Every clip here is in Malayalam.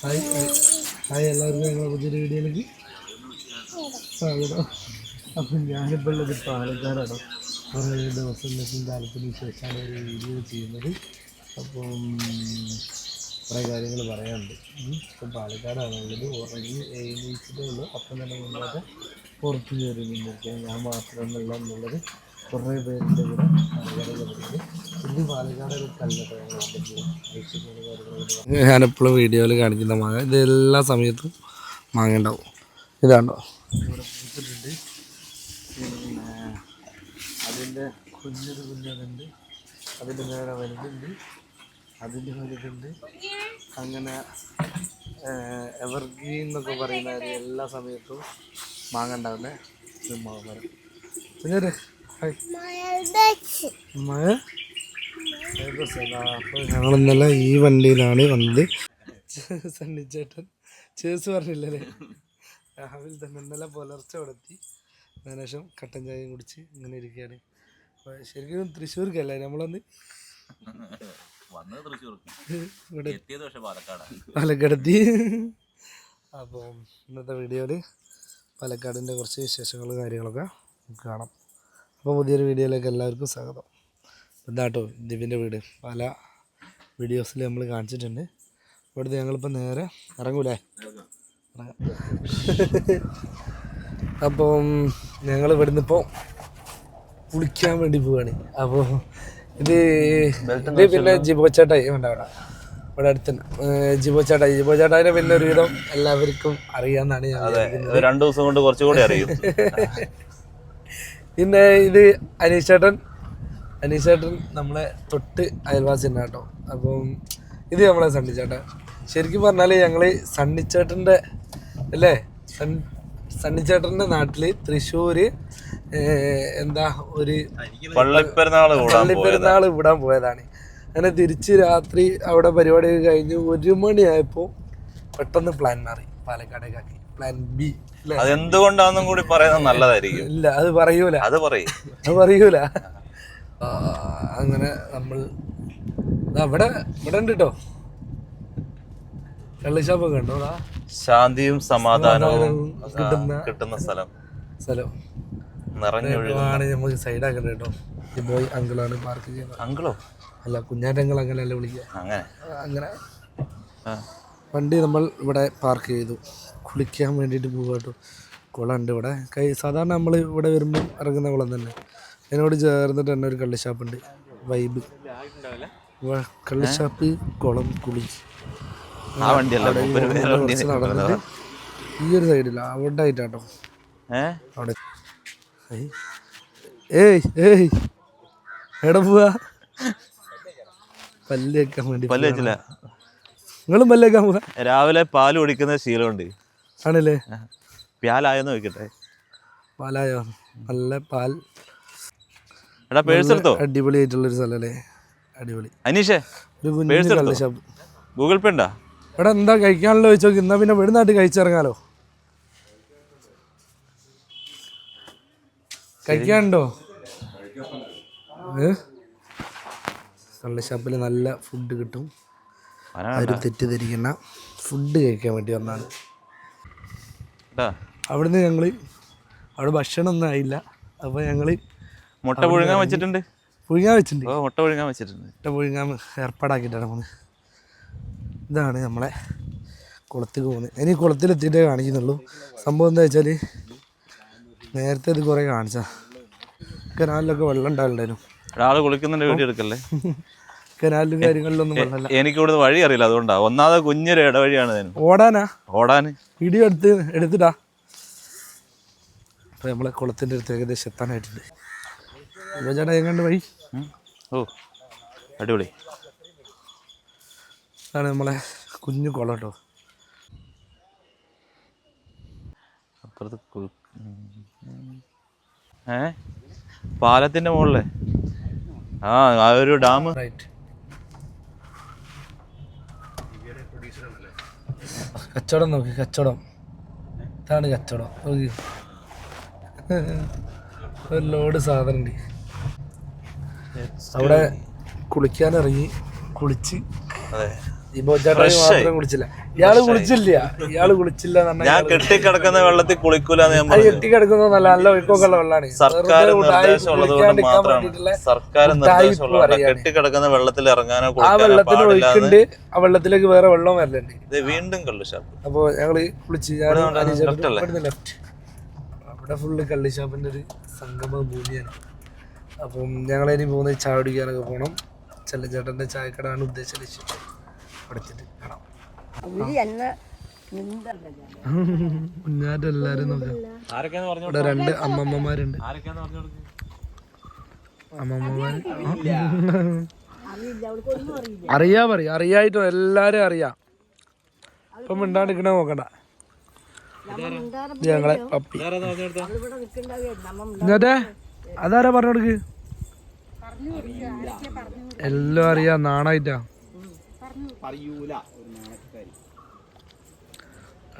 Hi hi. എല്ലാവർക്കും ഞങ്ങളുടെ പുതിയൊരു വീഡിയോയിലേക്ക് സ്വാഗതം. അപ്പം ഞാനിപ്പോൾ ഉള്ളത് പാലക്കാടാണ്. കുറേ ദിവസങ്ങൾക്കും കാലത്തിന് ശേഷമാണ് ഒരു വീഡിയോ ചെയ്യുന്നത്. അപ്പം കുറേ കാര്യങ്ങൾ പറയാനുണ്ട്. ഇപ്പം പാലക്കാടാണുള്ളത് ഉറങ്ങി എഴുന്നേച്ചിട്ടേ ഉള്ളൂ. അപ്പം തന്നെ മുന്നോട്ട് പുറത്ത് കയറി നിന്നിരിക്കുക ഞാൻ മാത്രമല്ല എന്നുള്ളത് കുറേ പേരുടെ കൂടെ ഞാനെപ്പോഴും വീഡിയോയിൽ കാണിക്കുന്ന മാങ്ങ. ഇത് എല്ലാ സമയത്തും മാങ്ങ ഉണ്ടാവും. ഇതാണ്ടോ പിന്നെ അതിന്റെ കുഞ്ഞൊരു കുഞ്ഞതുണ്ട്. അതിന്റെ നേരെ വലുതുണ്ട്. അതിന്റെ വലുതുണ്ട്. അങ്ങനെ എവർഗ്രീൻ എന്നൊക്കെ പറയുന്ന എല്ലാ സമയത്തും മാങ്ങ ഉണ്ടാവുന്ന. മാങ്ങ കുഞ്ഞൊരു ഹായ്. മഴ ഞങ്ങൾ ഇന്നലെ ഈ വണ്ടിയിലാണ് വന്നത്. സണ്ണിച്ചേട്ടൻ ചേസ് പറഞ്ഞില്ലല്ലേ? രാവിലെ തന്നെ ഇന്നലെ പുലർച്ചെ കൊടുത്തി അതിനുശേഷം കട്ടൻ ചായയും കുടിച്ച് ഇങ്ങനെ ഇരിക്കുകയാണ്. ശരിക്കും തൃശ്ശൂർക്കല്ലേ നമ്മളൊന്ന്? പാലക്കാടെത്തി. അപ്പോൾ ഇന്നത്തെ വീഡിയോയിൽ പാലക്കാടിന്റെ കുറച്ച് വിശേഷങ്ങളും കാര്യങ്ങളൊക്കെ കാണാം. അപ്പോൾ പുതിയൊരു വീഡിയോയിലേക്ക് എല്ലാവർക്കും സ്വാഗതം. ഇതാട്ടോ ദിവ്യന്റെ വീട്. പല വീഡിയോസിൽ നമ്മൾ കാണിച്ചിട്ടുണ്ട്. ഇവിടുത്തെ ഞങ്ങളിപ്പോൾ നേരെ ഇറങ്ങൂലേ? ഇറങ്ങാം. അപ്പം ഞങ്ങൾ ഇവിടുന്ന് ഇപ്പോൾ കുളിക്കാൻ വേണ്ടി പോവാണ്. അപ്പോൾ ഇത് ഇത് പിന്നെ ജിബോ ചേട്ടായി വേണ്ട വേണ്ട ഇവിടെ അടുത്ത് ജിബോ ചേട്ടായി ജിബോ ചേട്ടായിനെ പിന്നെ ഒരുവിധം എല്ലാവർക്കും അറിയാന്നാണ് ഞാൻ. രണ്ടു ദിവസം കൊണ്ട് കുറച്ചുകൂടി അറിയും. പിന്നെ ഇത് അനീഷ് ചേട്ടൻ അനീഷ് ചേട്ടൻ നമ്മളെ തൊട്ട് അയൽവാസി തന്നെ കേട്ടോ. അപ്പം ഇത് നമ്മളെ സണ്ണി ചേട്ടൻ ശരിക്കും പറഞ്ഞാൽ ഞങ്ങൾ സണ്ണിച്ചേട്ടന്റെ അല്ലേ? സൺ സണ്ണിച്ചേട്ടന്റെ നാട്ടിൽ തൃശ്ശൂർ എന്താ ഒരു പള്ളിപ്പെരുന്നാൾ വിടാൻ പോയതാണ്. അങ്ങനെ തിരിച്ച് രാത്രി അവിടെ പരിപാടി കഴിഞ്ഞ് ഒരു മണിയായപ്പോൾ പെട്ടെന്ന് പ്ലാൻ മാറി പാലക്കാടേക്കാക്കി. പ്ലാൻ ബി അല്ലേ? അതെന്തുകൊണ്ടാന്നും കൂടി പറയുന്നത് നല്ലതായിരിക്കും. ഇല്ല അത് പറയൂല. അത് പറയും. അത് പറയൂല. അങ്ങനെ നമ്മൾ ഇവിടെ ഇവിടെ ഉണ്ട് കേട്ടോ കള്ളിഷാപ്പൊക്കെ ഉണ്ടോ ശാന്തിയും സമാധാനവും കിട്ടുന്ന- സ്ഥലം. സ്ഥലം. നിറഞ്ഞാണ് ആണ് നമുക്ക് സൈഡാക്കണ്ട കേട്ടോ ഈ ബോയ് അങ്കിളാണ് പാർക്ക് ചെയ്യുന്നത്. അങ്കിളോ? അല്ല കുഞ്ഞാറ്റങ്ങൾ അങ്ങനെയല്ല വിളിക്കുക? അങ്ങനെ. അങ്ങനെ. വണ്ടി നമ്മൾ ഇവിടെ പാർക്ക് ചെയ്തു. കുളിക്കാൻ വേണ്ടിയിട്ട് പോകാട്ടോ കുളം ഉണ്ട് ഇവിടെ. കൈ സാധാരണ നമ്മൾ ഇവിടെ വരുമ്പോൾ ഇറങ്ങുന്ന കുളം തന്നെ. അതിനോട് ചേർന്നിട്ട് തന്നെ ഒരു കള്ളിഷാപ്പുണ്ട് വൈബ് കള്ളിഷാപ്പ് കുളം കുളി. നടന്നിട്ട് ഈ ഒരു സൈഡില്ല അവിടെ ആയിട്ടാട്ടോ അവിടെ. ഏയ് ഏയ് എവിടെ പോവാ? പല്ല് വെക്കാൻ വേണ്ടി പല്ല് വെച്ചില്ല. നിങ്ങളും പല്ല് വെക്കാൻ പോവാ? രാവിലെ പാൽ കുടിക്കുന്ന ശീലമുണ്ട്. ആണല്ലേ? പ്യാലായെന്ന് വെക്കട്ടെ പാലായോ? നല്ല പാൽ. എടാ പേഴ്സ് എടുത്തോ? അടിപൊളി. അനീഷേ ഒരു കുഞ്ഞു പേഴ്സ് എടുത്തോ? കള്ള് ഷാപ്പ്. ഗൂഗിൾ പേ ഉണ്ടാ? എടാ എന്താ കഴിക്കാനുള്ള ചോദിച്ചു നോക്കി എന്നാ പിന്നെ വെടുന്നാട്ട് കഴിച്ചിറങ്ങാലോ? കഴിക്കാനുണ്ടോ? ഏ? കള്ള് ഷാപ്പിൽ നല്ല ഫുഡ് കിട്ടും. ആരും തെറ്റിദ്ധരിക്കുന്ന ഫുഡ് കഴിക്കാൻ വേണ്ടി വന്നാണ്. അവിടുന്ന് ഞങ്ങൾ അവിടെ ഭക്ഷണം ഒന്നും ആയില്ല. അപ്പോൾ ഞങ്ങൾ മുട്ട പുഴുങ്ങാൻ വെച്ചിട്ടുണ്ട്. പുഴുങ്ങാൻ വെച്ചിട്ടുണ്ട്? ഓ മുട്ട പുഴുങ്ങാൻ വെച്ചിട്ടുണ്ട്. മുട്ട പുഴുങ്ങാൻ ഏർപ്പാടാക്കിയിട്ടാണ് പോകുന്നത് ഇതാണ് നമ്മളെ കുളത്തിൽ പോകുന്നത്. ഇനി കുളത്തിലെത്തിയിട്ടേ കാണിക്കുന്നുള്ളൂ. സംഭവം എന്താ വെച്ചാൽ നേരത്തെ ഇത് കുറേ കാണിച്ചാ. കനാലിലൊക്കെ വെള്ളം ഉണ്ടാവില്ലായിരുന്നു ഒരാൾ കുളിക്കുന്നുണ്ട് വീഡിയോ എടുക്കല്ലേ? കനാലിലും കാര്യങ്ങളിലൊന്നും വെള്ളമില്ല. എനിക്ക് ഇവിടുന്ന് വഴി അറിയില്ല അതുകൊണ്ടാ. ഒന്നാമത് കുഞ്ഞൊരു ഇടവഴിയാണ് ഇതിന് ഓടാനാ? ഓടാന്. വീഡിയോ എടുത്ത് എടുത്തിട്ടാ അപ്പോൾ നമ്മളെ കുളത്തിന്റെ അടുത്ത് ഏകദേശം എത്താനായിട്ടുണ്ട്. ചേട്ടാ എങ്ങണ്ട് വഴി. ഓ അടിപൊളി. അതാണ് നമ്മളെ കുഞ്ഞു കുളം കേട്ടോ. അപ്പുറത്ത്. ഏ? പാലത്തിന്റെ മുകളിലെ ആ ആ ഒരു ഡാം. റൈറ്റ് കച്ചവടം നോക്കി കച്ചവടം. ഇതാണ് കച്ചവടം. നോക്കി ഒരു ലോഡ് സാധനം ഉണ്ട് അവിടെ കുളിക്കാനിറങ്ങി കുളിച്ച് അതെ. ദീപോ ചേട്ടൻ മാത്രം കുളിച്ചില്ല. ഇയാൾ കുളിച്ചില്ല. ഇയാൾ കുളിച്ചില്ല ഞാൻ കെട്ടിക്കിടക്കുന്ന വെള്ളത്തിൽ കുളിക്കൂലെന്ന് ഞാൻ നല്ല ഒഴുക്കൊക്കെ ഉള്ള വെള്ളമാണ് സർക്കാർ കൊണ്ട് മാത്രമാണ്. സർക്കാർ കെട്ടിക്കിടക്കുന്ന വെള്ളത്തിൽ ഇറങ്ങാനോ ആ ഒഴുക്കുണ്ട്. ആ വെള്ളത്തിലേക്ക് വേറെ വെള്ളം വരലുണ്ട്. ഇത് വീണ്ടും കള്ളു ഷാപ്പ്. അപ്പൊ ഞങ്ങൾ കുളിച്ച് അല്ലേ? ലെഫ്റ്റ് അവിടെ ഫുള്ള് കള്ളിഷാപ്പിന്റെ ഒരു സംഗമ ഭൂമിയാണ്. അപ്പം ഇനി പോകുന്നത് ചായ കുടിക്കാനൊക്കെ പോകണം ചെല്ലച്ചേട്ടന്റെ ചായക്കടയാണ് ചായക്കടാണ് ലക്ഷ്യം പഠിച്ചിട്ട് കാണാം. കുഞ്ഞാറ്റ എല്ലാരും ഇവിടെ രണ്ട് അമ്മമ്മമാരുണ്ട്. ആരൊക്കെയാന്ന് പറഞ്ഞു കൊടുക്ക്. അമ്മമ്മമാര്. അറിയാ പറയും. അറിയായിട്ടോ എല്ലാരും അറിയാം. ഇപ്പൊ മിണ്ടാണ്ടിരിക്കണ നോക്കണ്ട. ഇത് ഞങ്ങളെ പപ്പി? എന്നിട്ടേ അതാരാ പറഞ്ഞു കൊടുക്ക് എല്ലാം അറിയാം നാണായിട്ടാ.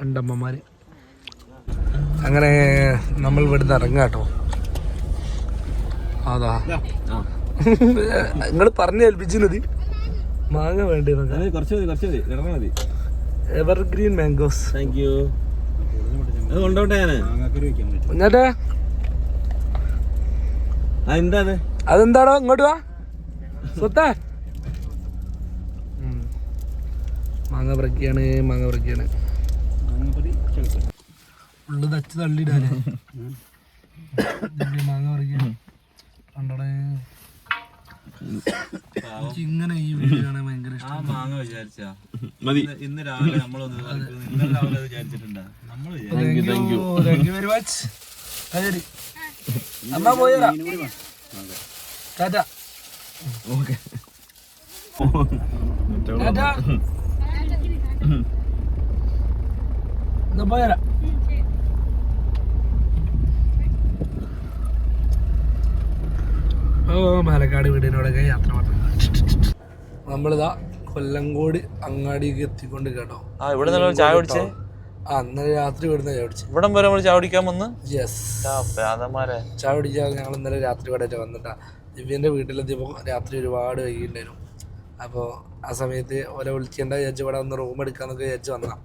രണ്ടമ്മമാര്. അങ്ങനെ നമ്മൾ ഇവിടുന്ന് ഇറങ്ങാട്ടോ അതാ. നിങ്ങൾ പറഞ്ഞു ഏൽപ്പിച്ചിരുന്നത് മാങ്ങ വേണ്ടി കുറച്ച് മതി കുറച്ച് മതി. ഇറങ്ങാൻ മതി. എവർഗ്രീൻ മാംഗോസ് താങ്ക് യു അത് കൊണ്ടോട്ടെ ഞാൻ എന്നിട്ടേ ആ എന്താണ് അതെന്താടോ ഇങ്ങോട്ട് വാ. സ്വത്തേ. മാങ്ങ പറക്കിയാണ് മാങ്ങ പറക്കിയാണ് ഉള്ളു തച്ച് തള്ളിയിടാനേ. മാങ്ങ പറിക്കാണ് കണ്ടടേ. ഇങ്ങനെ ഈ വീഡിയോ കാണാൻ ഭയങ്കര മാങ്ങ വിചാരിച്ചാ. മതി. ഇന്ന് രാവിലെ നമ്മളൊന്ന്. ഇന്നലെ രാവിലെ വിചാരിച്ചിട്ടുണ്ടാ. നമ്മൾ thank you thank you very much ശരി. അമ്മ പോയതാ ടാറ്റ. എന്നാ പോയരാ ഓ പാലക്കാട് വീടിനോടൊക്കെ യാത്ര പറഞ്ഞു. നമ്മളിതാ കൊല്ലംകോട് അങ്ങാടിക്ക് എത്തിക്കൊണ്ട് കേട്ടോ. ആ ഇവിടെ ചായ കുടിച്ചേ? ഇന്നലെ രാത്രി ഇവിടുന്ന് ചായ ഇവിടം വരെ നമ്മൾ ചാവടിക്കാൻ വന്ന്? യെസ് ഞങ്ങൾ ഇന്നലെ രാത്രി ഇവിടെ വന്നിട്ടാ. ദിവ്യന്റെ വീട്ടിലെത്തിയപ്പോൾ രാത്രി ഒരുപാട് വൈകിട്ടുണ്ടായിരുന്നു അപ്പോൾ ആ സമയത്ത് ഓലെ വിളിക്കേണ്ട ചേച്ചി ഇവിടെ വന്ന് റൂം എടുക്കാന്നൊക്കെ ചേച്ചി വന്നതാ.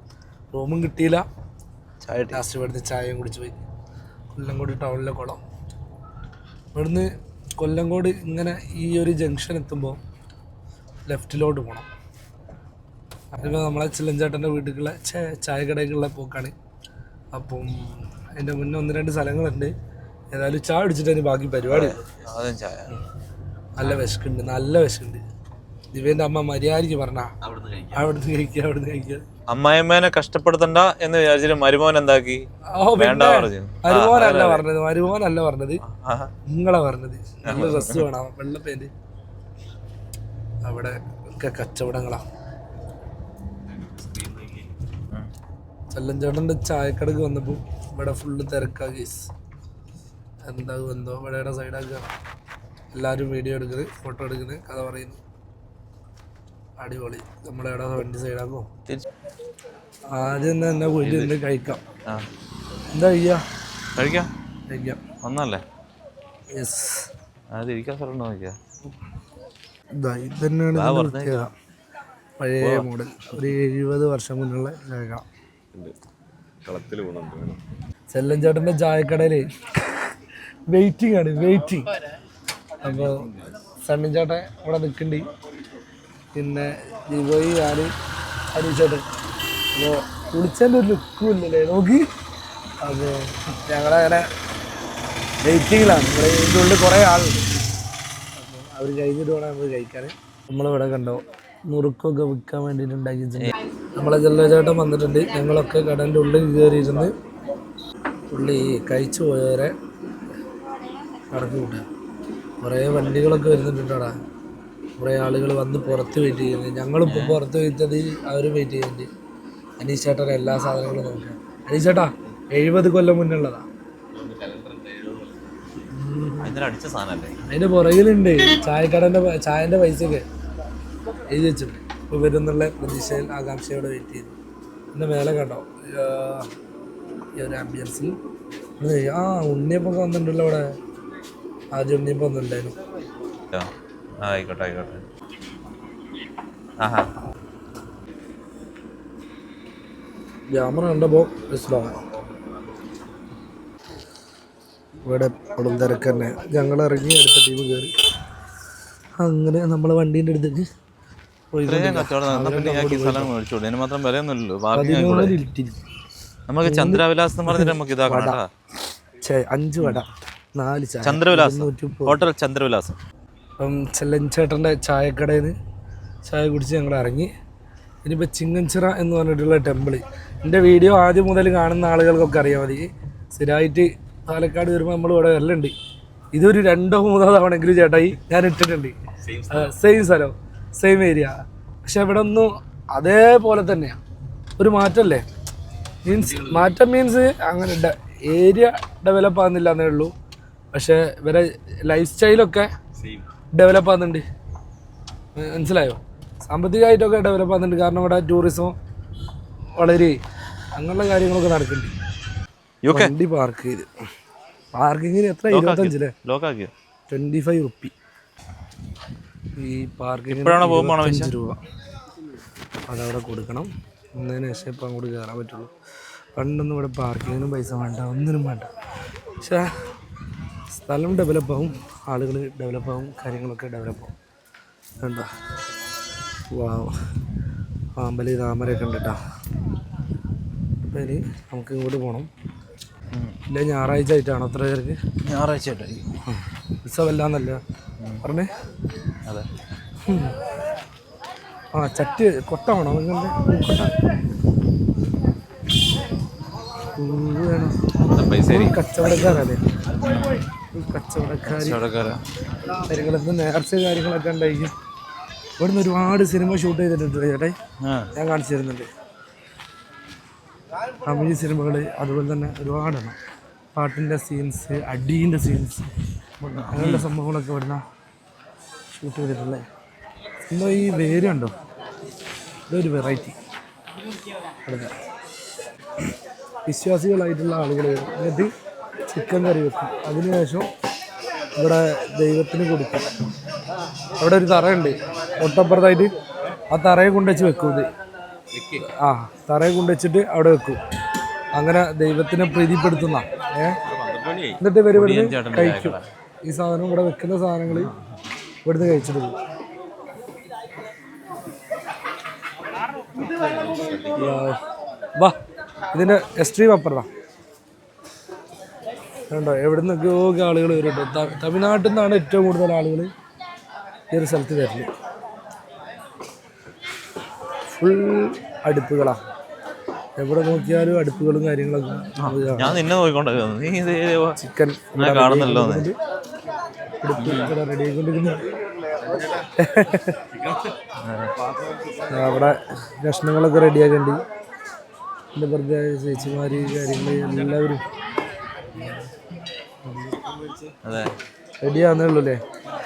റൂമും കിട്ടിയില്ല. ചായ. ലാസ്റ്റ് ഇവിടുന്ന് ചായയും കുടിച്ചു പോയി. കൊല്ലംകോട് ടൗണിലെ കുളം. ഇവിടുന്ന് കൊല്ലംകോട് ഇങ്ങനെ ഈ ഒരു ജംഗ്ഷൻ എത്തുമ്പോൾ ലെഫ്റ്റിലോട്ട് പോകണം അതിപ്പോൾ നമ്മളെ ചില്ലഞ്ചേട്ടന്റെ വീട്ടിലുള്ള ചേ- ചായക്കടയ്ക്കുള്ള പോക്കാണ്. അപ്പം അതിന്റെ മുന്നേ ഒന്ന് രണ്ട് സ്ഥലങ്ങളുണ്ട്. ഏതായാലും ചായ അടിച്ചിട്ട് അതിന് ബാക്കി പരിപാടി. നല്ല വിശക്കുണ്ട് നല്ല വിശക്കുണ്ട്. ദിവ്യന്റെ അമ്മ മര്യാദയ്ക്ക് പറഞ്ഞാ അവിടുന്ന് കഴിക്കാം. അവിടുന്ന് കഴിക്കുക അവിടുന്ന് കഴിക്കുക അമ്മായിമ്മേനെ കഷ്ടപ്പെടുത്തണ്ട എന്ന് വിചാരിച്ചിട്ട് മരുമോൻ എന്താക്കി? ഓ വേണ്ട പറഞ്ഞു. മരുമോനല്ല പറഞ്ഞത് മരുമോനല്ല പറഞ്ഞത്. നിങ്ങളെ പറഞ്ഞത്. നല്ല ഡ്രസ് വേണം വെള്ളപ്പേര്. അവിടെ ഒക്കെ കച്ചവടങ്ങളാ. ചെല്ലഞ്ചേട്ടന്റെ ചായക്കടക്ക് വന്നപ്പോൾ ഇവിടെ ഫുള്ള് തിരക്കാ കേസ് എന്താകും എന്തോ ഇവിടെ സൈഡാക്കുക എല്ലാവരും വീഡിയോ എടുക്കുന്നത് ഫോട്ടോ എടുക്കുന്നത് കഥ പറയുന്നു. അടിപൊളി. നമ്മളെവിടെ വണ്ടി സൈഡാക്കും ആദ്യം തന്നെ എന്നെ പോയിട്ട് എന്ത് കഴിക്കാം. എന്താ ചെയ്യാ? കഴിക്കാം. കഴിക്കാം. ഒന്നല്ലേ യെസ് അത് ഇരിക്കാൻ സ്ഥലം നോക്കിയാ? പഴയ മോഡൽ ഒരു എഴുപത് വർഷം മുന്നുള്ള രേഖ. കളത്തിൽ പോകണം ചെല്ലഞ്ചേട്ടന്റെ ചായക്കടയിൽ വെയിറ്റിംഗ് ആണ് വെയിറ്റിംഗ് അപ്പോൾ സണ്ണി ചേട്ടൻ അവിടെ നിൽക്കുന്നുണ്ട്. പിന്നെ ദിബോയി ഞാൻ ഹരീച്ചേട്ടൻ അപ്പോൾ കുളിച്ചതിന്റെ ഒരു ലുക്കും ഇല്ലല്ലേ നോക്കി. അപ്പോൾ ഞങ്ങളങ്ങനെ വെയിറ്റിങ്ങിലാണ് ഇവിടെ ഇതിന്റെ ഉള്ളിൽ കുറേ ആളുണ്ട്. അപ്പോൾ അവർ കഴിഞ്ഞിട്ട് വേണം നമ്മൾ കഴിക്കാൻ. നമ്മളിവിടെ കണ്ടോ നുറുക്കൊക്കെ വിൽക്കാൻ വേണ്ടിയിട്ട് ഉണ്ടാക്കിയിട്ടുണ്ട്. നമ്മളെ ജല്ലചേട്ടൻ വന്നിട്ടുണ്ട്. ഞങ്ങളൊക്കെ കടലിന്റെ ഉള്ളിൽ കയറിയിരുന്ന് പുള്ളി കഴിച്ചു പോയവരെ കടത്തി വിട്ടുക കുറേ വണ്ടികളൊക്കെ വരുന്നുണ്ടാടാ. കുറേ ആളുകൾ വന്ന് പുറത്ത് വെയിറ്റ് ചെയ്യുന്നത് ഞങ്ങളിപ്പോൾ പുറത്ത് വെയിറ്റത് അവർ വെയിറ്റ് ചെയ്യുന്നുണ്ട്. അനീഷ് ചേട്ടൻ എല്ലാ സാധനങ്ങളും നോക്കുക അനീഷ് ചേട്ടാ എഴുപത് കൊല്ലം മുന്നുള്ളതാ അതിന്റെ പുറകിലുണ്ട്. ചായക്കടന്റെ ചായന്റെ പൈസയൊക്കെ. എഴുതി വെച്ചിട്ടുണ്ട് വരുന്നുള്ള പ്രതീക്ഷയിൽ ആകാംക്ഷയോടെ വെയിറ്റ് ചെയ്തു. പിന്നെ മേലെ കണ്ടോ? ഈ ഒരു ആംബിയൻസിൽ ആ ഉണ്ണിയപ്പൊക്കെ വന്നിട്ടുണ്ടല്ലോ അവിടെ. ആദ്യം ഉണ്ണിയപ്പം വന്നിട്ടുണ്ടായിരുന്നു. ആയിക്കോട്ടെ ആയിക്കോട്ടെ. ആഹാ. ക്യാമറ കണ്ടപ്പോൾ മനസ്സിലാവും ഇവിടെ എപ്പോഴും തിരക്ക് തന്നെ. ഞങ്ങൾ ഇറങ്ങി അടുത്ത ടീം കയറി അങ്ങനെ നമ്മൾ വണ്ടീന്റെ അടുത്തേക്ക് ഇത്രയും കച്ചവടം നടന്നാ പിന്നെ ഞാൻ ഈ സ്ഥലം മേടിച്ചോളൂ അതിന് മാത്രം വിലയൊന്നുമില്ലല്ലോ. നമുക്ക് ചന്ദ്രവിലാസ് എന്ന് പറഞ്ഞിട്ട് നമുക്ക് ഇതാക്കണം കേട്ടോ. ഛേ, അഞ്ച് വട. നാല് ചായ. ചന്ദ്രവിലാസം. ഹോട്ടൽ ചന്ദ്രവിലാസം. അപ്പം ചെല്ലൻ ചേട്ടന്റെ ചായക്കടയിൽ നിന്ന് ചായ കുടിച്ച് ഞങ്ങൾ ഇറങ്ങി. ഇനിയിപ്പോൾ ചിങ്ങഞ്ചിറ എന്ന് പറഞ്ഞിട്ടുള്ള ടെമ്പിൾ എന്റെ വീഡിയോ ആദ്യം മുതൽ കാണുന്ന ആളുകൾക്കൊക്കെ അറിയാൻ മതി. സ്ഥിരമായിട്ട് പാലക്കാട് വരുമ്പോൾ നമ്മൾ ഇവിടെ വരലുണ്ട്. ഇതൊരു രണ്ടോ മൂന്നോ തവണെങ്കിലും ചേട്ടായി ഞാൻ ഇട്ടിട്ടുണ്ട്. സെയിം സ്ഥലം. സെയിം ഏരിയ പക്ഷെ ഇവിടെ ഒന്നും അതേപോലെ തന്നെയാണ് ഒരു മാറ്റമല്ലേ മീൻസ് മാറ്റം മീൻസ് അങ്ങനെ ഏരിയ ഡെവലപ്പ് ആകുന്നില്ല എന്നേ ഉള്ളൂ. പക്ഷേ ഇവരെ ലൈഫ് സ്റ്റൈലൊക്കെ ഡെവലപ്പ് ആകുന്നുണ്ട് മനസ്സിലായോ? സാമ്പത്തികമായിട്ടൊക്കെ ഡെവലപ്പ് ആകുന്നുണ്ട് കാരണം ഇവിടെ ടൂറിസം വളരെ അങ്ങനെയുള്ള കാര്യങ്ങളൊക്കെ നടക്കുന്നുണ്ട്. വണ്ടി പാർക്ക് ചെയ്ത്. പാർക്കിങ്ങിന് എത്ര? ഇരുപത്തഞ്ചല്ലേ ട്വന്റി ട്വന്റി ഫൈവ് റുപ്പി ഈ പോകുമ്പോൾ ആണോ ഇരുപത്തഞ്ച് രൂപ. അതവിടെ കൊടുക്കണം. എന്നതിന് ശേഷം ഇപ്പം അങ്ങോട്ട് കയറാൻ പറ്റുള്ളൂ. പണ്ടൊന്നും ഇവിടെ പാർക്കിങ്ങിനും പൈസ വേണ്ട ഒന്നിനും വേണ്ട. പക്ഷേ സ്ഥലം ഡെവലപ്പ് ആവും ആളുകൾ ഡെവലപ്പ് ആവും കാര്യങ്ങളൊക്കെ ഡെവലപ്പ് ആവും. വാ പാമ്പലി താമരയൊക്കെ ഉണ്ട് കേട്ടോ. അപ്പം ഇനി നമുക്ക് ഇങ്ങോട്ട് പോകണം ഇല്ല ഞായറാഴ്ച ആയിട്ടാണോ അത്ര പേർക്ക്? ഞായറാഴ്ച ഉത്സവമല്ലാന്നല്ല? പറഞ്ഞേ. അതെ. ആ ചട്ടി കൊട്ടമാണോ നിങ്ങളുടെ കൊട്ട. കച്ചവടക്കാരല്ലേ? കച്ചവടക്കാരാ കാര്യങ്ങളൊക്കെ നേർച്ച കാര്യങ്ങളൊക്കെ ഉണ്ടായിരിക്കും. ഇവിടുന്ന് ഒരുപാട് സിനിമ ഷൂട്ട് ചെയ്തിട്ടുണ്ട് ചേട്ടായി ഞാൻ കാണിച്ചു തരുന്നുണ്ട്. തമിഴ് സിനിമകൾ അതുപോലെ തന്നെ ഒരുപാടെണ്ണം പാട്ടിന്റെ സീൻസ് അടീന്റെ സീൻസ് അങ്ങനെയുള്ള സംഭവങ്ങളൊക്കെ ഇവിടുന്ന് ഷൂട്ട് ചെയ്തിട്ടുള്ളത് എന്തോ ഈ വേരുണ്ടോ ഇതൊരു വെറൈറ്റി വിശ്വാസികളായിട്ടുള്ള ആളുകൾ വരും. എന്നിട്ട് ചിക്കൻ കറി വെക്കും. അതിനുശേഷം ഇവിടെ ദൈവത്തിന് കൊടുക്കും. അവിടെ ഒരു തറയുണ്ട്. തൊട്ടപ്പുറത്തായിട്ട് ആ തറയെ കൊണ്ടുവച്ച് വെക്കും ഇത്. ആ തറയെ കൊണ്ടുവച്ചിട്ട് അവിടെ വെക്കും. അങ്ങനെ ദൈവത്തിനെ പ്രീതിപ്പെടുത്തുന്ന ഏഹ് എന്നിട്ട് ഇവർ ഇവിടുന്ന് കഴിക്കും. ഈ സാധനം ഇവിടെ വെക്കുന്ന സാധനങ്ങൾ ഇവിടുന്ന് കഴിച്ചിട്ട് പോകും. വാ ഇതിന്റെ എക്സ്ട്രീം അപ്പുറതാ കണ്ടോ എവിടെ നിന്നൊക്കെയോ ആളുകൾ വരുന്നുണ്ട്. തമിഴ്നാട്ടിൽ നിന്നാണ് ഏറ്റവും കൂടുതൽ ആളുകൾ ഈ ഒരു സ്ഥലത്ത് വരൽ ഫുൾ അടുപ്പുകളാണ് എവിടെ നോക്കിയാലും അടുപ്പുകളും കാര്യങ്ങളൊക്കെ ഞാൻ നിന്നെ നോക്കിക്കൊണ്ടിരിക്കുന്നു ചിക്കൻ കാണുന്നല്ലോ റെഡി ആയിക്കൊണ്ടിരിക്കുന്നു. അവിടെ ഭക്ഷണങ്ങളൊക്കെ റെഡിയാക്കണ്ട് എന്റെ വെറുതെ ചേച്ചിമാര് കാര്യങ്ങൾ എല്ലാവരും അതെ. റെഡിയാന്നേ ഉള്ളൂ അല്ലേ?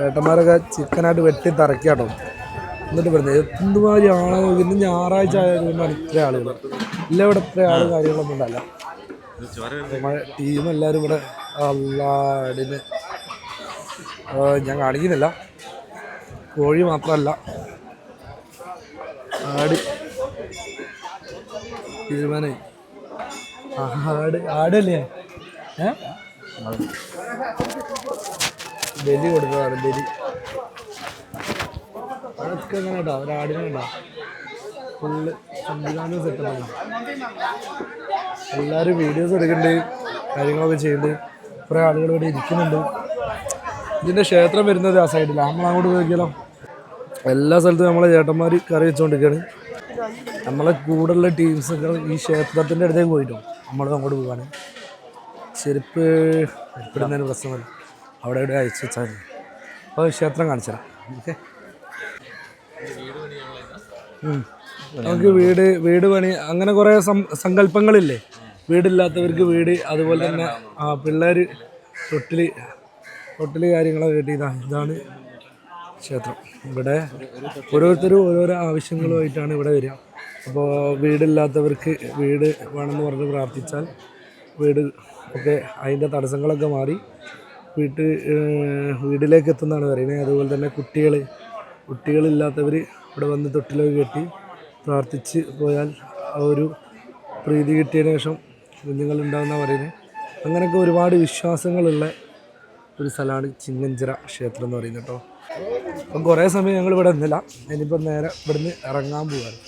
ഏട്ടന്മാരൊക്കെ ചിക്കനായിട്ട് വെട്ടി തറക്കാട്ടോ എന്നിട്ട് പറഞ്ഞു എന്തുമാതിരി ആളെ ഇന്ന് ഞായറാഴ്ച ആയതുകൊണ്ടാണ് ഇത്ര ആളുകൾ ഇല്ല ഇവിടെ ഇത്ര ആൾ കാര്യങ്ങളൊന്നും ഉണ്ടല്ല ടീം എല്ലാവരും ഇവിടെ അല്ലാടിന് ഞാൻ കാണിക്കുന്നില്ല. കോഴി മാത്രമല്ല. ആട്. തീരുമാനമായി ആട്. ആടല്ലേ? ഏ? ബലി കൊടുക്കാറ് ബലി. അതൊക്കെ എങ്ങനെ കേട്ടോ ഒരാടിനെ കേട്ടോ ഫുള്ള് സംവിധാനം സെറ്റപ്പാണ് എല്ലാവരും വീഡിയോസ് എടുക്കുന്നുണ്ട് കാര്യങ്ങളൊക്കെ ചെയ്യുന്നുണ്ട് കുറേ ആളുകൾ ഇവിടെ ഇരിക്കുന്നുണ്ട്. ഇതിന്റെ ക്ഷേത്രം വരുന്നത് ആ സൈഡിലാണ് നമ്മൾ അങ്ങോട്ട് നോക്കിയാലോ എല്ലാ സ്ഥലത്തും നമ്മളെ ചേട്ടന്മാർ കറി വെച്ചുകൊണ്ടിരിക്കുകയാണ് നമ്മളെ കൂടെയുള്ള ടീംസൊക്കെ ഈ ക്ഷേത്രത്തിന്റെ അടുത്തേക്ക് പോയിട്ടോ. നമ്മൾ അങ്ങോട്ട് പോവാണ്. ചെരുപ്പ് ചെരുപ്പിടുന്നതിന് പ്രശ്നമല്ല. അവിടെ ഇവിടെ അയച്ചു വെച്ചാൽ അപ്പോൾ ക്ഷേത്രം കാണിച്ചു തരാം. ഓക്കെ. നമുക്ക് വീട് വീട് പണി അങ്ങനെ കുറേ സങ്കല്പങ്ങളില്ലേ? വീടില്ലാത്തവർക്ക് വീട് അതുപോലെ തന്നെ ആ പിള്ളേർ തൊട്ടിൽ തൊട്ടിൽ കാര്യങ്ങളൊക്കെ കിട്ടി. ഇതാ ഇതാണ് ക്ഷേത്രം. ഇവിടെ ഓരോരുത്തരും ഓരോരോ ആവശ്യങ്ങളുമായിട്ടാണ് ഇവിടെ വരിക. അപ്പോൾ വീടില്ലാത്തവർക്ക് വീട് വേണമെന്ന് പറഞ്ഞ് പ്രാർത്ഥിച്ചാൽ വീട് ഒക്കെ അതിന്റെ തടസ്സങ്ങളൊക്കെ മാറി വീട്ട് വീട്ടിലേക്ക് എത്തുന്നതാണ് പറയുന്നത്. അതുപോലെ തന്നെ കുട്ടികൾ കുട്ടികളില്ലാത്തവർ ഇവിടെ വന്ന് തൊട്ടിലൊക്കെ കെട്ടി പ്രാർത്ഥിച്ച് പോയാൽ ആ ഒരു പ്രീതി കിട്ടിയതിന് ശേഷം കുഞ്ഞുങ്ങൾ ഉണ്ടാകുന്ന പറയുന്നത് അങ്ങനെയൊക്കെ ഒരുപാട് വിശ്വാസങ്ങളുള്ള ഒരു സ്ഥലമാണ് ചിങ്ങഞ്ചിറ ക്ഷേത്രം എന്ന് പറയുന്നത് കേട്ടോ. അപ്പം കുറേ സമയം ഞങ്ങൾ ഇവിടെ നിന്നില്ല. ഇനിയിപ്പം നേരെ ഇവിടുന്ന് ഇറങ്ങാൻ പോവാണ്.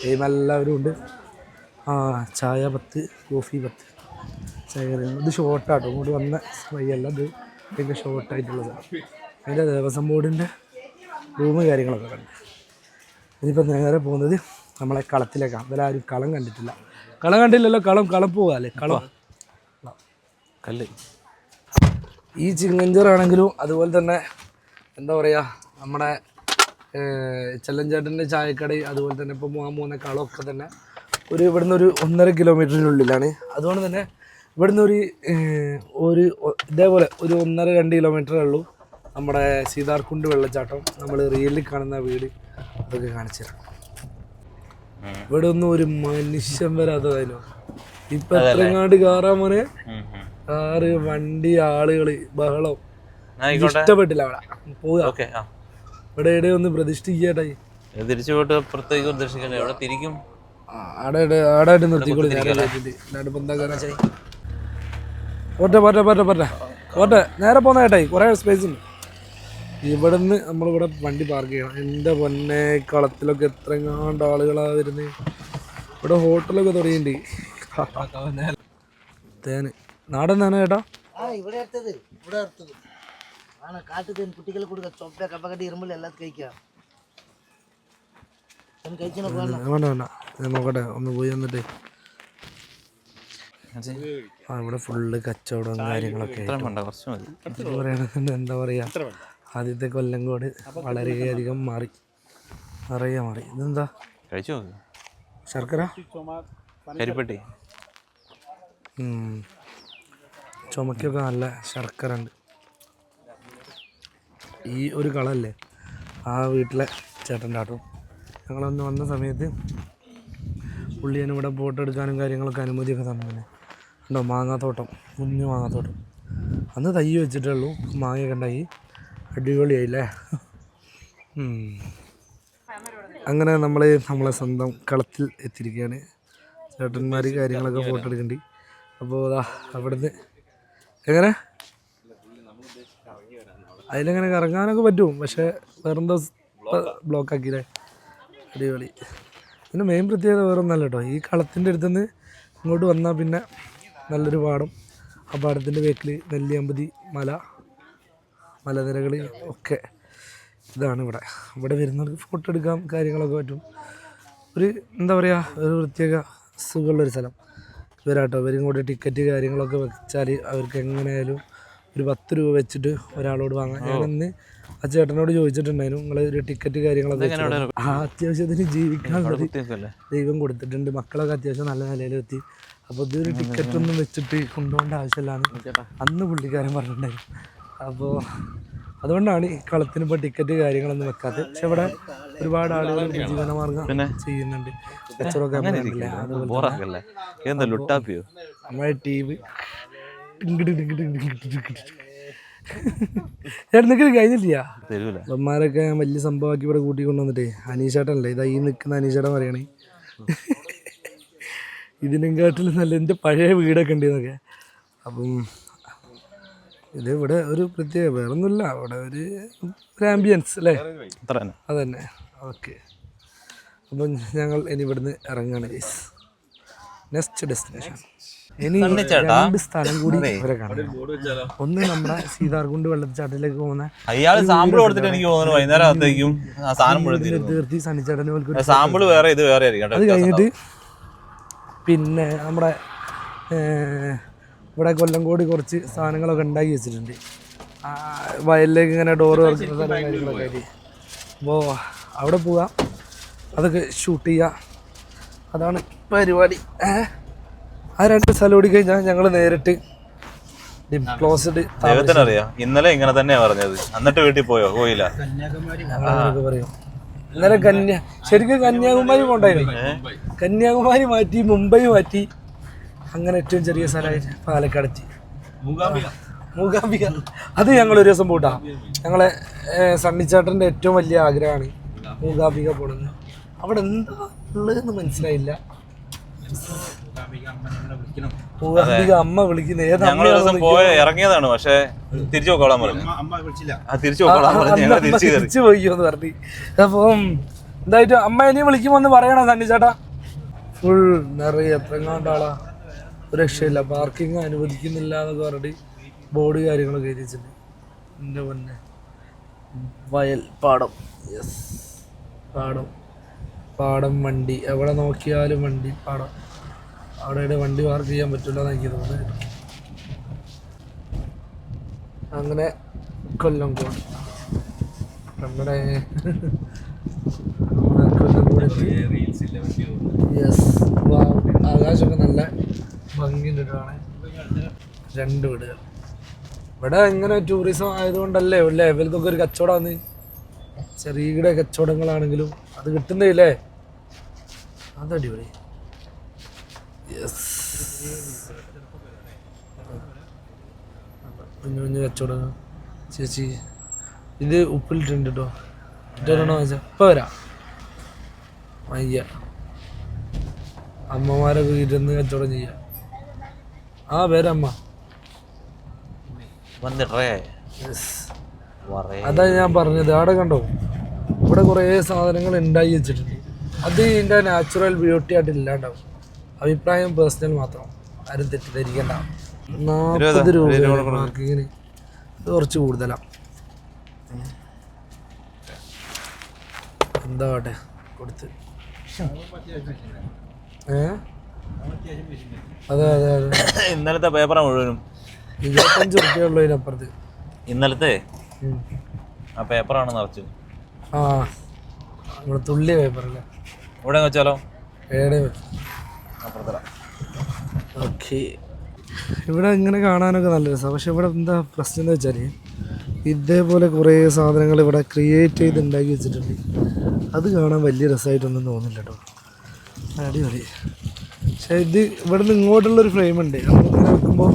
ടൈം എല്ലാവരും ഉണ്ട്. ആ ചായ പത്ത് കോഫി പത്ത്. ചായ ഇത് ഷോർട്ടാട്ടോ ഇങ്ങോട്ട് വന്ന വഴിയല്ല ഇത് ഭയങ്കര ഷോർട്ടായിട്ടുള്ളതാണ് അതിന്റെ ദേവസ്വം ബോർഡിന്റെ റൂമ് കാര്യങ്ങളൊക്കെ കണ്ടു. ഇനിയിപ്പോൾ നേരെ പോകുന്നത് നമ്മളെ കളത്തിലേക്കാണ്. ഇവരാരും കളം കണ്ടിട്ടില്ല. കളം കണ്ടില്ലല്ലോ. കളം കളം പോകാല്ലേ? കളം. കല്ല്. ഈ ചിങ്ങഞ്ചറാണെങ്കിലും അതുപോലെ തന്നെ എന്താ പറയുക നമ്മുടെ ചെല്ലഞ്ചേട്ടന്റെ ചായക്കട അതുപോലെ തന്നെ ഇപ്പോൾ മൂന്ന് മൂന്ന് കളമൊക്കെ തന്നെ ഒരു ഇവിടുന്ന് ഒരു ഒന്നര കിലോമീറ്ററിനുള്ളിലാണ് അതുകൊണ്ട് തന്നെ ഇവിടുന്ന് ഒരു ഒരു ഇതേപോലെ ഒരു ഒന്നര രണ്ട് കിലോമീറ്ററേ ഉള്ളൂ. നമ്മുടെ സീതാർകുണ്ട് വെള്ളച്ചാട്ടം. നമ്മൾ റിയലിൽ കാണുന്ന വീട് അതൊക്കെ കാണിച്ചു തരാം. ഇവിടെ ഒന്നും ഒരു മനുഷ്യൻ വരാത്തതായാലും ഇപ്പൊ എത്രങ്ങാണ്ട് കാറാ മോനെ? കാറ് വണ്ടി ആളുകൾ ബഹളം. ഇഷ്ടപ്പെട്ടില്ല അവിടെ. പോവുക ഇവിടെ ഇവിടെ ഒന്ന് പ്രതിഷ്ഠിക്കട്ടായി തിരിച്ചു പോയിട്ട് അപ്പുറത്തേക്ക് അവിടെ തിരിക്കും? ആടെ ആടെ നിർത്തിക്കൊള്ളു ഞാൻ അല്ലാണ്ട് ഇപ്പൊ എന്താ കാര്യം പോട്ടെ പോട്ടെ പോട്ടെ പോട്ടെ. പോട്ടെ നേരെ പോന്ന കേട്ടായി കുറേ സ്പേസ് ഉണ്ട് ഇവിടുന്ന് നമ്മളിവിടെ വണ്ടി പാർക്ക് ചെയ്യണം. എന്റെ പൊന്നെ കളത്തിലൊക്കെ എത്രങ്ങാണ്ട് ആളുകളാ വരുന്നത് ഇവിടെ ഹോട്ടലൊക്കെ തുടങ്ങിയിട്ടുണ്ട്. തേന്. നാടൻ തേന ചേട്ടാ ആ ഇവിടെ അടുത്തത് ഇവിടെ അടുത്തത്. ആണ് കാട്ടുതേൻ കുട്ടികളെ കൊടുക്ക ചൊപ്പ കപ്പക്കട്ടി ഇരുമ്പിൽ എല്ലാത്തും കഴിക്കാം വേണ്ട. വേണ്ട നോക്കട്ടെ ഒന്ന് പോയി വന്നിട്ട്. ആ ഇവിടെ ഫുള്ള് കച്ചവടവും കാര്യങ്ങളൊക്കെ പറയണത് എന്താ പറയാ? ആദ്യത്തെ കൊല്ലം കൂടെ വളരെയധികം മാറി. നിറയെ മാറി. ഇതെന്താ? കഴിച്ചോ? ശർക്കര? കരിപ്പെട്ടി. ചുമക്കൊക്കെ നല്ല ശർക്കര ഉണ്ട്. ഈ ഒരു കളല്ലേ? ആ വീട്ടിലെ ചേട്ടന്റെ ആട്ടോ. ഞങ്ങളൊന്ന് വന്ന സമയത്ത് പുള്ളിയനിവിടെ ഇവിടെ ഫോട്ടോ എടുക്കാനും കാര്യങ്ങളൊക്കെ അനുമതിയൊക്കെ തന്നെ ഉണ്ടോ മാങ്ങാത്തോട്ടം കുഞ്ഞു മാങ്ങാത്തോട്ടം. അന്ന് തൈ വെച്ചിട്ടുള്ളൂ മാങ്ങയൊക്കെ ഉണ്ടായി അടിപൊളിയായില്ലേ. അങ്ങനെ നമ്മൾ നമ്മളെ സ്വന്തം കളത്തിൽ എത്തിയിരിക്കുകയാണ്. ചേട്ടന്മാർ കാര്യങ്ങളൊക്കെ ഫോട്ടോ എടുക്കേണ്ടി. അപ്പോൾ അതാ അവിടുന്ന്. എങ്ങനെ? അതിലെങ്ങനെ കറങ്ങാനൊക്കെ പറ്റും പക്ഷേ വേറെന്തോ ബ്ലോക്ക് ആക്കിയില്ലേ അടിപൊളി. പിന്നെ മെയിൻ പ്രത്യേകത വേറെ ഒന്നല്ല കേട്ടോ ഈ കളത്തിന്റെ അടുത്തുനിന്ന് ഇങ്ങോട്ട് വന്നാൽ പിന്നെ നല്ലൊരു പാടം. ആ പാടത്തിന്റെ ബേക്കിൽ നെല്ലിയമ്പതി മല മലനിരകൾ ഒക്കെ ഇതാണ് ഇവിടെ. ഇവിടെ വരുന്നവർക്ക് ഫോട്ടോ എടുക്കാം കാര്യങ്ങളൊക്കെ പറ്റും. ഒരു എന്താ പറയുക ഒരു പ്രത്യേക സുഖമുള്ളൊരു സ്ഥലം. ഇവരാട്ടോ ഇവരും കൂടെ ടിക്കറ്റ് കാര്യങ്ങളൊക്കെ വെച്ചാൽ അവർക്ക് എങ്ങനെയായാലും ഒരു പത്ത് രൂപ വെച്ചിട്ട് ഒരാളോട് വാങ്ങാം. ഞാൻ ഇന്ന് ആ ചേട്ടനോട് ചോദിച്ചിട്ടുണ്ടായിരുന്നു നിങ്ങൾ ഒരു ടിക്കറ്റ് കാര്യങ്ങളൊക്കെ ആ അത്യാവശ്യത്തിന് ജീവിക്കാൻ ദൈവം കൊടുത്തിട്ടുണ്ട്. മക്കളൊക്കെ അത്യാവശ്യം നല്ല നിലയിലെത്തി. അപ്പോൾ ഇതൊരു ടിക്കറ്റ് ഒന്നും വെച്ചിട്ട് കൊണ്ടുപോകേണ്ട ആവശ്യമില്ലാന്ന് അന്ന് പുള്ളിക്കാരൻ പറഞ്ഞിട്ടുണ്ടായിരുന്നു അപ്പോൾ അതുകൊണ്ടാണ് ഈ കളത്തിന് ഇപ്പോൾ ടിക്കറ്റ് കാര്യങ്ങളൊന്നും വെക്കാത്തത് പക്ഷെ ഇവിടെ ഒരുപാട് ആളുകൾ ജീവനമാർഗം ചെയ്യുന്നുണ്ട്. കച്ചവടമൊക്കെ നമ്മളെ ടീം കഴിഞ്ഞില്ല അമ്മമാരൊക്കെ വലിയ സംഭവമാക്കി ഇവിടെ കൂട്ടി കൊണ്ടുവന്നിട്ടേ അനീഷേട്ടനല്ലേ? ഇതാ ഈ നിൽക്കുന്ന അനീഷേട്ടൻ പറയണേ. ഇതിനും കാട്ടിലും നല്ല എന്റെ പഴയ വീടൊക്കെ ഉണ്ട് എന്നൊക്കെ അപ്പം ഇത് ഇവിടെ ഒരു പ്രത്യേക വേറെ ഒന്നുമില്ല ഇവിടെ ഒരു ഒരു ആംബിയൻസ് അല്ലേ? അത്ര തന്നെ അതന്നെ. ഓക്കെ അപ്പം ഞങ്ങൾ ഇനി ഇവിടുന്ന് ഇറങ്ങുകയാണ് ഗൈസ് നെക്സ്റ്റ് ഡെസ്റ്റിനേഷൻ ഇനി രണ്ട് സ്ഥലം കൂടി ഇവരെ കാണാം. ഒന്ന് നമ്മുടെ സീതാർകുണ്ട് വെള്ളച്ചാട്ടിലേക്ക് പോകുന്ന അയാൾ സാമ്പിൾ കൊടുത്തിട്ട് എനിക്ക് തോന്നുന്നു വൈകുന്നേരം ആകത്തേക്കും തീർത്തി സാമ്പിൾ വേറെ ഇത് വേറെ അത് കഴിഞ്ഞിട്ട് പിന്നെ നമ്മുടെ ഇവിടെ കൊല്ലം കൂടി കുറച്ച് സാധനങ്ങളൊക്കെ ഉണ്ടാക്കി വെച്ചിട്ടുണ്ട്. വയലിലേക്ക് ഇങ്ങനെ ഡോറ് തുറക്കുന്ന സ്ഥലം കാര്യങ്ങളൊക്കെ ആയിട്ട്. അപ്പോൾ അവിടെ പോവാം അതൊക്കെ ഷൂട്ട് ചെയ്യുക അതാണ് പരിപാടി. ആ രണ്ട് സ്ഥലം ഓടി കഴിഞ്ഞാൽ ഞങ്ങൾ നേരിട്ട് ക്ലോസ്ഡ് ദൈവത്തിനറിയാം. ഇന്നലെ ഇങ്ങനെ തന്നെയാ പറഞ്ഞത്. എന്നിട്ട് വീട്ടിൽ പോയോ? പോയില്ല. പറയും. ഇന്നലെ കന്യ ശരിക്കും കന്യാകുമാരി പോണ്ടായിരുന്നു. കന്യാകുമാരി മാറ്റി മുംബൈ മാറ്റി. അങ്ങനെ ഏറ്റവും ചെറിയ സ്ഥലമായിട്ട് പാലക്കാട് എത്തി. മൂകാംബിക. അത് ഞങ്ങൾ ഒരു ദിവസം പോട്ടാ. ഞങ്ങളെ സണ്ണിച്ചേട്ടന്റെ ഏറ്റവും വലിയ ആഗ്രഹമാണ് മൂകാംബിക പോണെന്ന് അവിടെ എന്താ ഉള്ളതെന്ന് മനസ്സിലായില്ല. അമ്മ ഞങ്ങൾ ഒരു ദിവസം പോയ ഇറങ്ങിയതാണ് പക്ഷെ തിരിച്ചു നോക്കോളാൻ പറഞ്ഞു. ആ തിരിച്ചു പോക്കോളാൻ പറഞ്ഞു. ഞങ്ങൾ തിരിച്ചു തിരിച്ചു പോയിന്ന് പറഞ്ഞു. അപ്പം എന്തായിട്ടും അമ്മ ഇനി വിളിക്കുമെന്ന് പറയണോ സണ്ണി ചേട്ടാ? ഫുൾ നിറയെ എത്രങ്ങാണ്ടാളാ. ഒരു രക്ഷയില്ല. പാർക്കിംഗ് അനുവദിക്കുന്നില്ല എന്നൊക്കെ പറഞ്ഞിട്ട് ബോർഡ് കാര്യങ്ങളൊക്കെ എഴുതിച്ചിട്ടുണ്ട് എന്റെ പൊന്നെ. വയൽ പാടം. യെസ് പാടം. പാടം വണ്ടി. എവിടെ നോക്കിയാലും വണ്ടി പാടം. അവിടെ ഇവിടെ വണ്ടി പാർക്ക് ചെയ്യാൻ പറ്റില്ല എന്ന് എനിക്ക് തോന്നുന്നത്. അങ്ങനെ കൊല്ലം കൂടി നമ്മുടെ യെസ് ആകാശമൊക്കെ നല്ല ഭംഗിന്റെ കാണാൻ രണ്ട് വീടുകൾ. ഇവിടെ ഇങ്ങനെ ടൂറിസം ആയതുകൊണ്ടല്ലേ അല്ലേ ഇവർക്കൊക്കെ ഒരു കച്ചവടമാണ് ചെറിയ കച്ചവടങ്ങളാണെങ്കിലും അത് കിട്ടുന്നില്ലേ അതടിപൊളി. യെസ് കുഞ്ഞു കുഞ്ഞു കച്ചവടം. ചേച്ചി ഇത് ഉപ്പിലിട്ടുണ്ട് കേട്ടോ ഇട്ടോ വെച്ചാൽ ഇപ്പം വരാം. വയ്യ. അമ്മമാരൊക്കെ ഇരുന്ന് കച്ചവടം ചെയ്യാം. ആ പേരമ്മ വന്നിട്ടേ. അതാ ഞാൻ പറഞ്ഞത്. അവിടെ കണ്ടോ? ഇവിടെ കുറേ സാധനങ്ങൾ ഉണ്ടായി വെച്ചിട്ടുണ്ട്. അത് ഇതിന്റെ നാച്ചുറൽ ബ്യൂട്ടി ആയിട്ട് ഇല്ലാണ്ടാവും. അഭിപ്രായം പേഴ്സണൽ മാത്രം. ആരും തെറ്റിദ്ധരിക്കണ്ട. നാൽപ്പത് രൂപ മാർക്കിങ്ങിന് ഇത് കുറച്ച് കൂടുതലാണ് എന്താ ആട്ടെ കൊടുത്ത്. ഏ? അതെ അതെ അതെ. ഇന്നലത്തെ പേപ്പറാ മുഴുവനും. ഇരുപത്തഞ്ച് റുപ്യ ഉള്ളൂ ഇതിനപ്പുറത്ത്. ഇന്നലത്തെ. ആ പേപ്പറാണ് നിറച്ചു? ആ. നമ്മുടെ തുള്ളിയ പേപ്പറല്ലേ ഇവിടെ വെച്ചാലോ? ഏടെ ഓക്കെ. ഇവിടെ ഇങ്ങനെ കാണാനൊക്കെ നല്ല രസമാണ് പക്ഷെ ഇവിടെ എന്താ പ്രശ്നം എന്ന് വെച്ചാൽ ഇതേപോലെ കുറേ സാധനങ്ങൾ ഇവിടെ ക്രിയേറ്റ് ചെയ്ത് ഉണ്ടാക്കി വെച്ചിട്ടുണ്ട്. അത് കാണാൻ വലിയ രസമായിട്ടൊന്നും തോന്നില്ല കേട്ടോ അടിപൊളി. പക്ഷേ ഇത് ഇവിടെ നിന്ന് ഇങ്ങോട്ടുള്ളൊരു ഫ്രെയിം ഉണ്ട്. നമ്മളിങ്ങനെ വെക്കുമ്പോൾ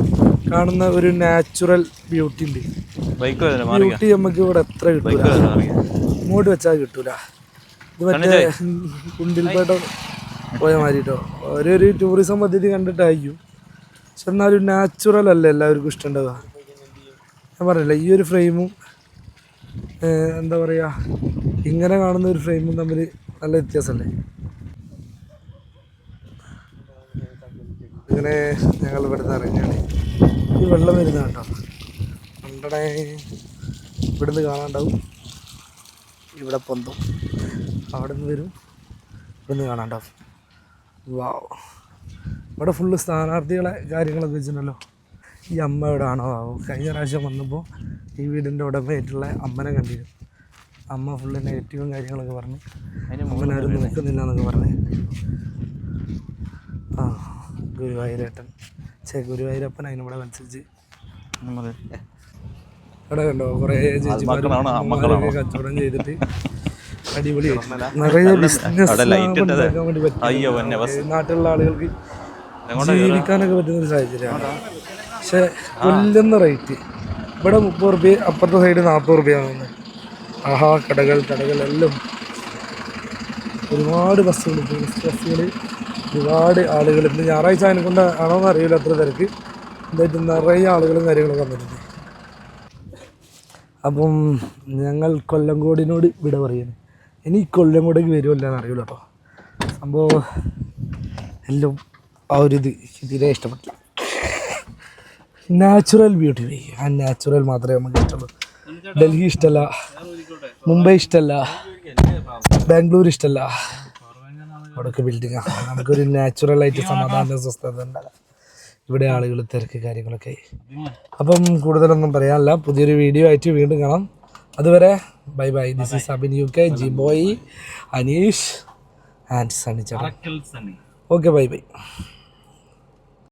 കാണുന്ന ഒരു നാച്ചുറൽ ബ്യൂട്ടി ഉണ്ട്. ബ്യൂട്ടി നമുക്ക് ഇവിടെ എത്ര കിട്ടൂല. ഇങ്ങോട്ട് വെച്ചാൽ കിട്ടൂല. ഇത് മറ്റേ കുണ്ടിൽപേട്ട പോയ മാതിരി കേട്ടോ ഓരോരു ടൂറിസം പദ്ധതി കണ്ടിട്ടായിരിക്കും. പക്ഷെ എന്നാലും നാച്ചുറൽ അല്ലേ എല്ലാവർക്കും ഇഷ്ടമുണ്ടാവുക ഞാൻ പറഞ്ഞില്ല ഈ ഒരു ഫ്രെയിമും എന്താ പറയുക ഇങ്ങനെ കാണുന്ന ഒരു ഫ്രെയിമും തമ്മിൽ നല്ല വ്യത്യാസമല്ലേ ഇങ്ങനെ ഞങ്ങൾ ഇവിടുന്ന് ഇറങ്ങിയാണ് ഈ വെള്ളം വരുന്ന കേട്ടോ കണ്ടടേ ഇവിടുന്ന് കാണാണ്ടാവും. ഇവിടെ പൊന്തും. അവിടെ നിന്ന് വരും. ഇവിടുന്ന് കാണാണ്ടാവും. വാവ് ഇവിടെ ഫുള്ള് സ്ഥാനാർത്ഥികളെ കാര്യങ്ങളൊക്കെ വെച്ചിട്ടുണ്ടല്ലോ. ഈ അമ്മ ഇവിടെ ആണോ ആവോ കഴിഞ്ഞ പ്രാവശ്യം വന്നപ്പോൾ ഈ വീടിന്റെ ഉടമയായിട്ടുള്ള അമ്മനെ കണ്ടിരുന്നു. അമ്മ ഫുള്ള് നെഗറ്റീവും കാര്യങ്ങളൊക്കെ പറഞ്ഞ്. അമ്മനാരും നിൽക്കുന്നില്ല എന്നൊക്കെ പറഞ്ഞ്. ആ ഗുരുവായൂരേട്ടൻ. ചേ ഗുരുവായൂരപ്പൻ അതിനോട് മത്സരിച്ച്. ഇവിടെ കണ്ടോ? കുറേ ചേച്ചിമാരും? കച്ചവടം ചെയ്തിട്ട് നിറയെ ബിസിനസ്. നാട്ടിലുള്ള ആളുകൾക്ക് ജീവിക്കാനൊക്കെ പറ്റുന്ന ഒരു സാഹചര്യമാണ് പക്ഷെ കൊല്ലുന്ന റേറ്റ് ഇവിടെ മുപ്പത് റുപ്യ അപ്പുറത്തെ സൈഡ് നാൽപ്പത് റുപ്യാണ് ആഹാ കടകൾ കടകൾ എല്ലാം. ഒരുപാട് ബസ്സുകൾ ടൂറിസ്റ്റ് ബസ്സുകൾ ഒരുപാട് ആളുകൾ. ഇന്ന് ഞായറാഴ്ച അതിനെ കൊണ്ട് ആണോ എന്ന് അറിയില്ല അത്ര തിരക്ക്. എന്തായിട്ട് നിറയെ ആളുകളും കാര്യങ്ങളൊക്കെ വന്നിട്ടുണ്ട്. അപ്പം ഞങ്ങൾ കൊല്ലംകോടിനോട് വിട പറയുന്നു. ഇനി കൊല്ലം കൂടെ വരുമല്ല എന്ന് അറിയില്ല കേട്ടോ. സംഭവം എല്ലാം ആ ഒരു ഇത് തീരെ ഇഷ്ടപ്പെട്ടില്ല നാച്ചുറൽ ബ്യൂട്ടി ആ നാച്ചുറൽ മാത്രമേ നമുക്ക് ഇഷ്ടമുള്ളൂ. ഡൽഹി ഇഷ്ടമല്ല മുംബൈ ഇഷ്ടമല്ല ബാംഗ്ലൂർ ഇഷ്ടമല്ല അവിടെയൊക്കെ ബിൽഡിങ്ങാണ് നമുക്കൊരു നാച്ചുറലായിട്ട് സമാധാന സ്വസ്ഥത ഉണ്ടാകാം. ഇവിടെ ആളുകൾ തിരക്ക് കാര്യങ്ങളൊക്കെ. അപ്പം കൂടുതലൊന്നും പറയാനില്ല. പുതിയൊരു വീഡിയോ ആയിട്ട് വീണ്ടും കാണാം. അതുവരെ bye bye. This is Abin U K G boy Aneesh and Sunny ചാ ഓക്കെ ബൈ ബൈ